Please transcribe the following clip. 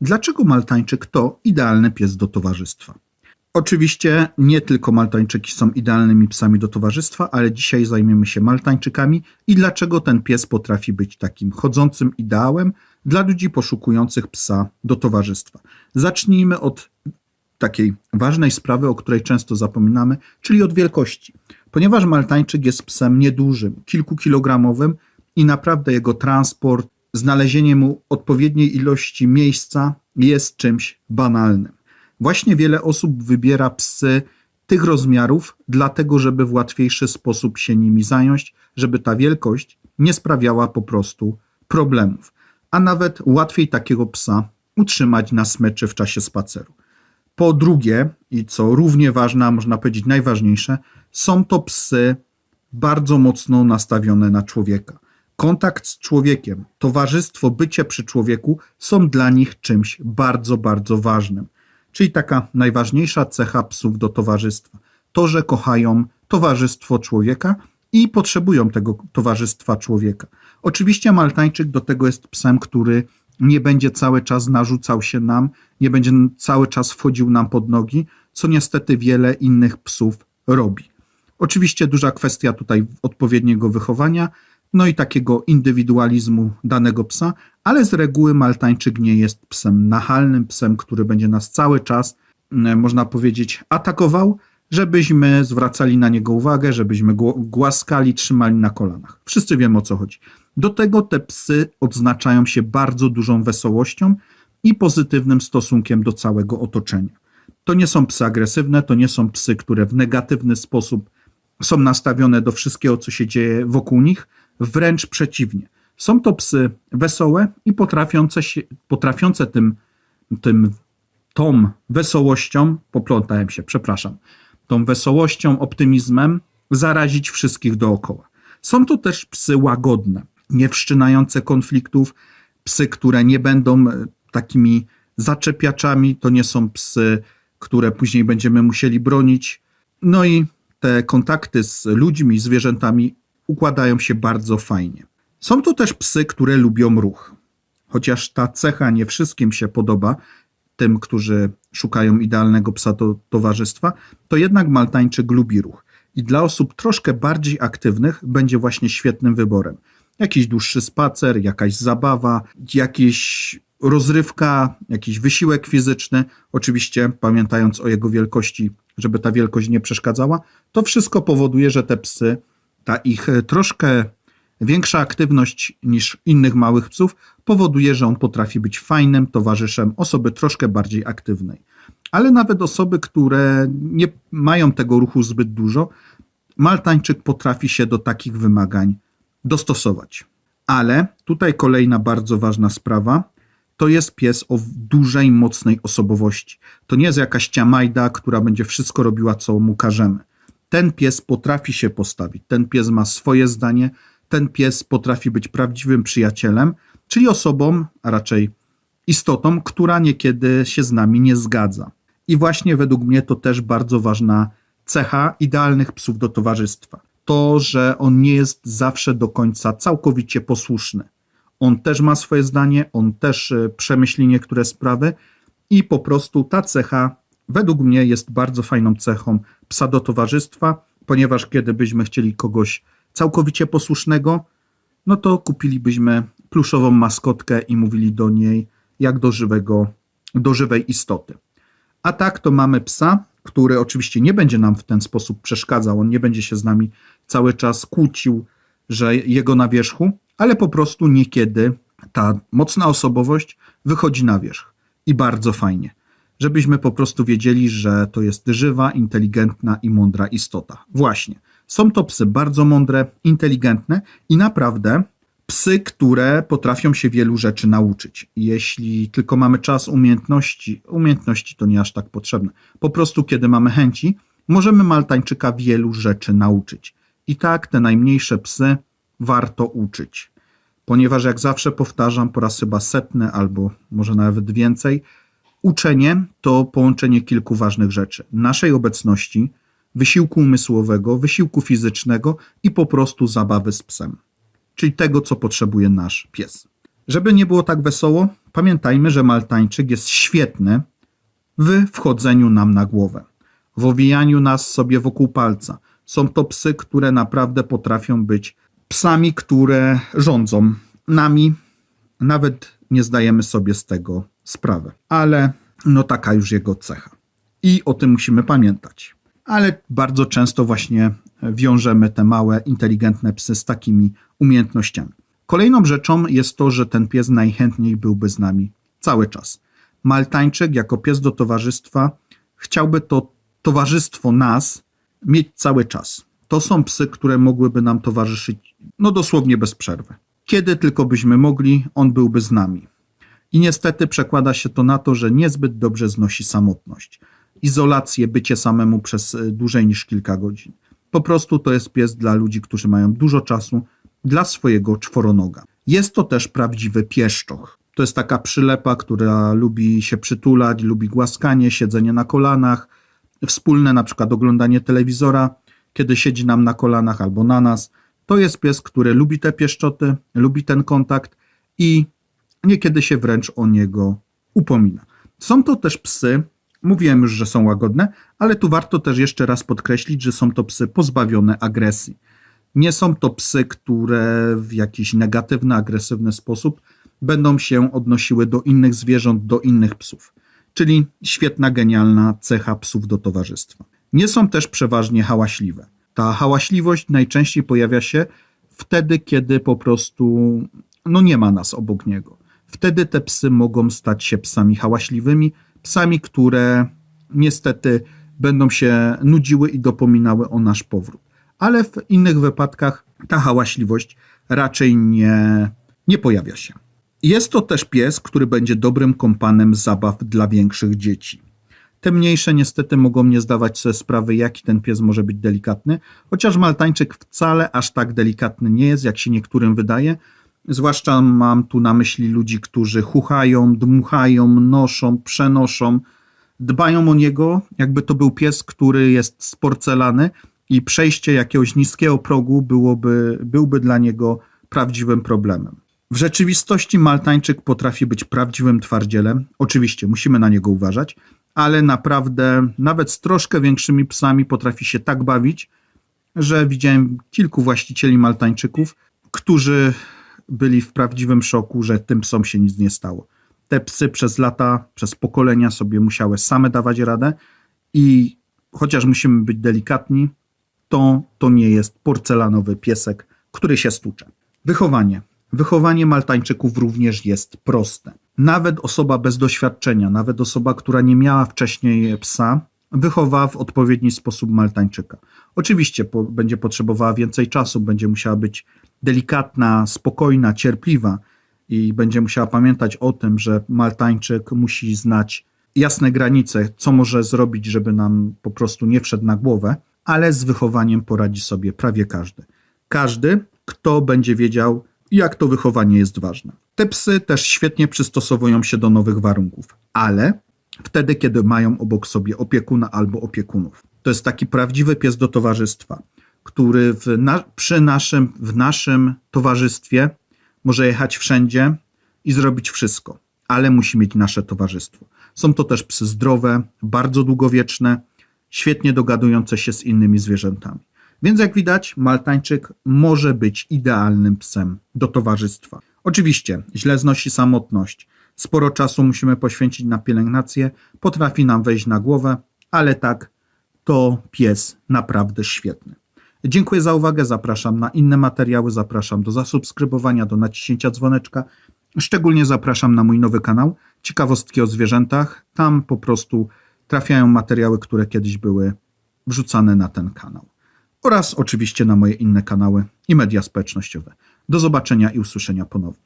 Dlaczego Maltańczyk to idealny pies do towarzystwa? Oczywiście nie tylko Maltańczyki są idealnymi psami do towarzystwa, ale dzisiaj zajmiemy się Maltańczykami i dlaczego ten pies potrafi być takim chodzącym ideałem dla ludzi poszukujących psa do towarzystwa. Zacznijmy od takiej ważnej sprawy, o której często zapominamy, czyli od wielkości. Ponieważ Maltańczyk jest psem niedużym, kilkukilogramowym i naprawdę jego transport, znalezienie mu odpowiedniej ilości miejsca jest czymś banalnym. Właśnie wiele osób wybiera psy tych rozmiarów, dlatego żeby w łatwiejszy sposób się nimi zająć, żeby ta wielkość nie sprawiała po prostu problemów. A nawet łatwiej takiego psa utrzymać na smyczy w czasie spaceru. Po drugie, i co równie ważne, a można powiedzieć najważniejsze, są to psy bardzo mocno nastawione na człowieka. Kontakt z człowiekiem, towarzystwo, bycie przy człowieku są dla nich czymś bardzo, bardzo ważnym. Czyli taka najważniejsza cecha psów do towarzystwa. To, że kochają towarzystwo człowieka i potrzebują tego towarzystwa człowieka. Oczywiście Maltańczyk do tego jest psem, który nie będzie cały czas narzucał się nam, nie będzie cały czas wchodził nam pod nogi, co niestety wiele innych psów robi. Oczywiście duża kwestia tutaj odpowiedniego wychowania, no i takiego indywidualizmu danego psa, ale z reguły Maltańczyk nie jest psem nachalnym, psem, który będzie nas cały czas, mm, można powiedzieć, atakował, żebyśmy zwracali na niego uwagę, żebyśmy go głaskali, trzymali na kolanach. Wszyscy wiemy o co chodzi. Do tego te psy odznaczają się bardzo dużą wesołością i pozytywnym stosunkiem do całego otoczenia. To nie są psy agresywne, to nie są psy, które w negatywny sposób są nastawione do wszystkiego, co się dzieje wokół nich, wręcz przeciwnie. Są to psy wesołe i potrafiące, się, potrafiące tym, tym, tą wesołością, poplątałem się, przepraszam, tą wesołością, optymizmem zarazić wszystkich dookoła. Są to też psy łagodne, nie wszczynające konfliktów, psy, które nie będą e, takimi zaczepiaczami, to nie są psy, które później będziemy musieli bronić. No i te kontakty z ludźmi, zwierzętami układają się bardzo fajnie. Są to też psy, które lubią ruch. Chociaż ta cecha nie wszystkim się podoba, tym, którzy szukają idealnego psa do towarzystwa, to jednak Maltańczyk lubi ruch. I dla osób troszkę bardziej aktywnych będzie właśnie świetnym wyborem. Jakiś dłuższy spacer, jakaś zabawa, jakiś rozrywka, jakiś wysiłek fizyczny, oczywiście pamiętając o jego wielkości, żeby ta wielkość nie przeszkadzała, to wszystko powoduje, że te psy, ta ich troszkę większa aktywność niż innych małych psów powoduje, że on potrafi być fajnym towarzyszem osoby troszkę bardziej aktywnej. Ale nawet osoby, które nie mają tego ruchu zbyt dużo, Maltańczyk potrafi się do takich wymagań dostosować. Ale tutaj kolejna bardzo ważna sprawa to jest pies o dużej, mocnej osobowości. To nie jest jakaś ciamajda, która będzie wszystko robiła, co mu każemy. Ten pies potrafi się postawić, ten pies ma swoje zdanie, ten pies potrafi być prawdziwym przyjacielem, czyli osobą, a raczej istotą, która niekiedy się z nami nie zgadza. I właśnie według mnie to też bardzo ważna cecha idealnych psów do towarzystwa. To, że on nie jest zawsze do końca całkowicie posłuszny. On też ma swoje zdanie, on też e, przemyśli niektóre sprawy i po prostu ta cecha według mnie jest bardzo fajną cechą psa do towarzystwa, ponieważ kiedy byśmy chcieli kogoś całkowicie posłusznego, no to kupilibyśmy pluszową maskotkę i mówili do niej jak do żywego, do żywej istoty. A tak to mamy psa, który oczywiście nie będzie nam w ten sposób przeszkadzał, on nie będzie się z nami cały czas kłócił, że jego na wierzchu, ale po prostu niekiedy ta mocna osobowość wychodzi na wierzch i bardzo fajnie. Żebyśmy po prostu wiedzieli, że to jest żywa, inteligentna i mądra istota. Właśnie. Są to psy bardzo mądre, inteligentne i naprawdę psy, które potrafią się wielu rzeczy nauczyć. Jeśli tylko mamy czas, umiejętności, umiejętności to nie aż tak potrzebne. Po prostu, kiedy mamy chęci, możemy Maltańczyka wielu rzeczy nauczyć. I tak te najmniejsze psy warto uczyć. Ponieważ, jak zawsze powtarzam, po raz chyba setny albo może nawet więcej, uczenie to połączenie kilku ważnych rzeczy: naszej obecności, wysiłku umysłowego, wysiłku fizycznego i po prostu zabawy z psem. Czyli tego, co potrzebuje nasz pies. Żeby nie było tak wesoło, pamiętajmy, że Maltańczyk jest świetny w wchodzeniu nam na głowę, w owijaniu nas sobie wokół palca. Są to psy, które naprawdę potrafią być psami, które rządzą nami. Nawet nie zdajemy sobie z tego sprawy, ale no taka już jego cecha. I o tym musimy pamiętać. Ale bardzo często właśnie wiążemy te małe, inteligentne psy z takimi umiejętnościami. Kolejną rzeczą jest to, że ten pies najchętniej byłby z nami cały czas. Maltańczyk jako pies do towarzystwa chciałby to towarzystwo nas mieć cały czas. To są psy, które mogłyby nam towarzyszyć no dosłownie bez przerwy. Kiedy tylko byśmy mogli, on byłby z nami. I niestety przekłada się to na to, że niezbyt dobrze znosi samotność, izolację, bycie samemu przez y, dłużej niż kilka godzin. Po prostu to jest pies dla ludzi, którzy mają dużo czasu dla swojego czworonoga. Jest to też prawdziwy pieszczoch. To jest taka przylepa, która lubi się przytulać, lubi głaskanie, siedzenie na kolanach, wspólne na przykład oglądanie telewizora, kiedy siedzi nam na kolanach albo na nas. To jest pies, który lubi te pieszczoty, lubi ten kontakt i niekiedy się wręcz o niego upomina. Są to też psy, mówiłem już, że są łagodne, ale tu warto też jeszcze raz podkreślić, że są to psy pozbawione agresji. Nie są to psy, które w jakiś negatywny, agresywny sposób będą się odnosiły do innych zwierząt, do innych psów. Czyli świetna, genialna cecha psów do towarzystwa. Nie są też przeważnie hałaśliwe. Ta hałaśliwość najczęściej pojawia się wtedy, kiedy po prostu no nie ma nas obok niego. Wtedy te psy mogą stać się psami hałaśliwymi, psami, które niestety będą się nudziły i dopominały o nasz powrót. Ale w innych wypadkach ta hałaśliwość raczej nie, nie pojawia się. Jest to też pies, który będzie dobrym kompanem zabaw dla większych dzieci. Te mniejsze niestety mogą nie zdawać sobie sprawy, jaki ten pies może być delikatny, chociaż Maltańczyk wcale aż tak delikatny nie jest, jak się niektórym wydaje. Zwłaszcza mam tu na myśli ludzi, którzy chuchają, dmuchają, noszą, przenoszą, dbają o niego, jakby to był pies, który jest z porcelany i przejście jakiegoś niskiego progu byłoby, byłby dla niego prawdziwym problemem. W rzeczywistości Maltańczyk potrafi być prawdziwym twardzielem. Oczywiście musimy na niego uważać, ale naprawdę nawet z troszkę większymi psami potrafi się tak bawić, że widziałem kilku właścicieli Maltańczyków, którzy byli w prawdziwym szoku, że tym psom się nic nie stało. Te psy przez lata, przez pokolenia sobie musiały same dawać radę i chociaż musimy być delikatni, to to nie jest porcelanowy piesek, który się stucze. Wychowanie. Wychowanie Maltańczyków również jest proste. Nawet osoba bez doświadczenia, nawet osoba, która nie miała wcześniej psa, wychowa w odpowiedni sposób Maltańczyka. Oczywiście po, będzie potrzebowała więcej czasu, będzie musiała być delikatna, spokojna, cierpliwa i będzie musiała pamiętać o tym, że Maltańczyk musi znać jasne granice, co może zrobić, żeby nam po prostu nie wszedł na głowę, ale z wychowaniem poradzi sobie prawie każdy. Każdy, kto będzie wiedział, jak to wychowanie jest ważne. Te psy też świetnie przystosowują się do nowych warunków, ale wtedy, kiedy mają obok sobie opiekuna albo opiekunów. To jest taki prawdziwy pies do towarzystwa, który w na, przy naszym, w naszym towarzystwie może jechać wszędzie i zrobić wszystko, ale musi mieć nasze towarzystwo. Są to też psy zdrowe, bardzo długowieczne, świetnie dogadujące się z innymi zwierzętami. Więc jak widać, Maltańczyk może być idealnym psem do towarzystwa. Oczywiście źle znosi samotność. Sporo czasu musimy poświęcić na pielęgnację, potrafi nam wejść na głowę, ale tak, to pies naprawdę świetny. Dziękuję za uwagę, zapraszam na inne materiały, zapraszam do zasubskrybowania, do naciśnięcia dzwoneczka. Szczególnie zapraszam na mój nowy kanał Ciekawostki o zwierzętach. Tam po prostu trafiają materiały, które kiedyś były wrzucane na ten kanał. Oraz oczywiście na moje inne kanały i media społecznościowe. Do zobaczenia i usłyszenia ponownie.